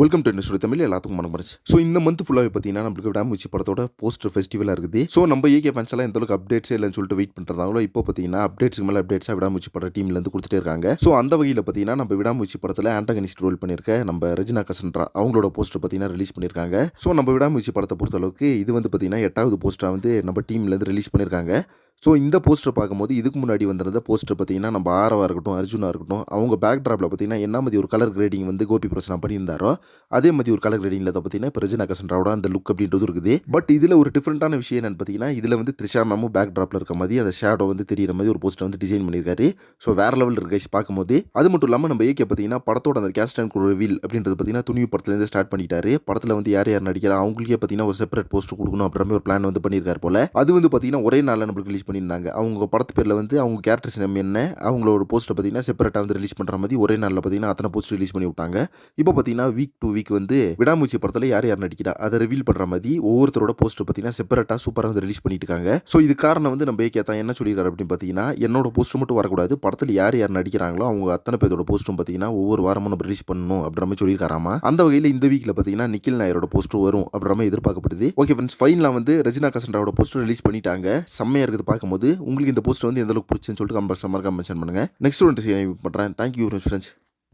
Welcome to industry Tamil எல்லாத்துக்கும் மனம் பண்ணுச்சு ஸோ இந்த மந்த் ஃபுல்லாகவே பார்த்தீங்கன்னா நம்மளுக்கு விடாமூச்சி படத்தோட போஸ்டர் ஃபெஸ்டிவலாக இருக்குது. ஸோ நம்ம ஏகே ஃபேன்ஸ் எல்லாம் எந்த அளவுக்கு அப்டேட்ஸே இல்லைன்னு சொல்லிட்டு வெயிட் பண்ணுறாங்களோ இப்போ பார்த்தீங்கன்னா அப்டேட்ஸ்க்கு மேலே அப்டேட்ஸாக விடாமூச்சி பட டீம்லேருந்து கொடுத்துட்டே இருக்காங்க. ஸோ அந்த வகையில் பார்த்தீங்கன்னா நம்ம விடாமூச்சி படத்தில் ஆண்டகனிஸ்ட் ரோல் பண்ணியிருக்க நம்ம ரஜினா கசன்ட்ரா அவங்களோட போஸ்டர் பார்த்தீங்கன்னா ரிலீஸ் பண்ணியிருக்காங்க. ஸோ நம்ம விடாமூச்சி படத்தை பொறுத்த அளவுக்கு இது வந்து பார்த்தீங்கன்னா எட்டாவது போஸ்டராக வந்து நம்ம டீம்லேருந்து ரிலீஸ் பண்ணியிருக்காங்க. ஸோ இந்த போஸ்டர் பார்க்கும்போது இதுக்கு முன்னாடி வந்திருந்த போஸ்டர் பார்த்தீங்கன்னா நம்ம ஆரவாக இருக்கட்டும் அர்ஜுனாக இருக்கட்டும் அவங்க பேக் ட்ராப்பில் பார்த்தீங்கன்னா என்ன மாதிரி ஒரு கலர் கிரேடிங் வந்து கோபி பிரசனா பண்ணியிருந்தாரோ அதே மாதிரி ஒரு கலர் கிரேடிங்கில் பார்த்தீங்கன்னா இப்போ ரஜினா கசன்ராவோட அந்த லுக் அப்படின்றது இருக்குது. பட் இதில் ஒரு டிஃப்ரெண்ட்டான விஷயம் என்னென்னு பார்த்தீங்கன்னா இதில் வந்து த்ரிஷா மேமும் பேக் ட்ராப்பில் இருக்க மாதிரி அந்த ஷேடோ வந்து தெரியிற மாதிரி ஒரு போஸ்டர் வந்து டிசைன் பண்ணியிருக்காரு. ஸோ வேற லெவலில் இருக்கு பார்க்கும்போது. அது மட்டும் இல்லாமல் நம்ம ஏகே பார்த்தீங்கன்னா படத்தோட அந்த கேஸ்ட் அண்ட் ரிவீல் அப்படின்றது பார்த்தீங்கன்னா துணிவு படத்துலேருந்து ஸ்டார்ட் பண்ணிட்டாரு. படத்தில் வந்து யார் யார் நடிக்கிறா அவங்களுக்கே பார்த்தீங்கன்னா ஒரு செப்பரேட் போஸ்டர் கொடுக்கணும் அப்படின்ற மாதிரி ஒரு பிளான் வந்து பண்ணியிருக்காரு போல. அது வந்து பார்த்தீங்கன்னா ஒரே நாளில் நம்மளுக்கு ரிலீஸ் பண்ணியிருந்தாங்க. அவங்க படத்து பேரில் வந்து அவங்க கேரக்டர்ஸ் நேம் என்ன அவங்களோட போஸ்ட்டை பார்த்தீங்கன்னா செப்பரேட்டாக வந்து ரிலீஸ் பண்ணுற மாதிரி ஒரே நாளில் பார்த்தீங்கன்னா அத்தனை போஸ்ட் ரிலீஸ் பண்ணி விட்டாங்க. இப்போ பார்த்தீங்கன்னா வீக் டு வீக் வந்து விடாமூச்சி படத்தில் யார் யார் நடிக்கிறா அதை ரிவீல் பண்ணுற மாதிரி ஒவ்வொருத்தரோட போஸ்ட்டை பார்த்தீங்கன்னா செப்பரேட்டாக சூப்பராக வந்து ரிலீஸ் பண்ணிட்டு இருக்காங்க. ஸோ இது காரணம் வந்து நம்ம ஏகே தான் என்ன சொல்லிடுறாரு அப்படின்னு பார்த்தீங்கன்னா என்னோட போஸ்ட் மட்டும் வரக்கூடாது. படத்தில் யார் யார் நடிக்கிறாங்களோ அவங்க அத்தனை பேரோட போஸ்ட்டும் பார்த்தீங்கன்னா ஒவ்வொரு வாரமும் நம்ம ரிலீஸ் பண்ணணும் அப்படின்ற மாதிரி சொல்லியிருக்காராமா அந்த வகையில் இந்த வீக்கில் பார்த்தீங்கன்னா நிக்கில் நாயரோட போஸ்ட்டும் வரும் அப்படின்ற மாதிரி எதிர்பார்க்கப்படுது. ஓகே ஃப்ரெண்ட்ஸ் ஃபைனலாக வந்து ரஜினா கசன்ராவோட போஸ்ட்டும் ரிலீஸ் பண்ணிட்டாங்க. செம்மையாக இருக்குது பார்க்கும்போது உங்களுக்கு இந்த போஸ்ட் வந்து எந்த அளவுக்கு பிடிச்சுன்னு சொல்லிட்டு கம்பர் சம்மர் மென்ஷன் பண்ணுங்க. நெக்ஸ்ட் ஒன்று பண்ணுறேன் தேங்க்யூ ஃப்ரெண்ட்ஸ்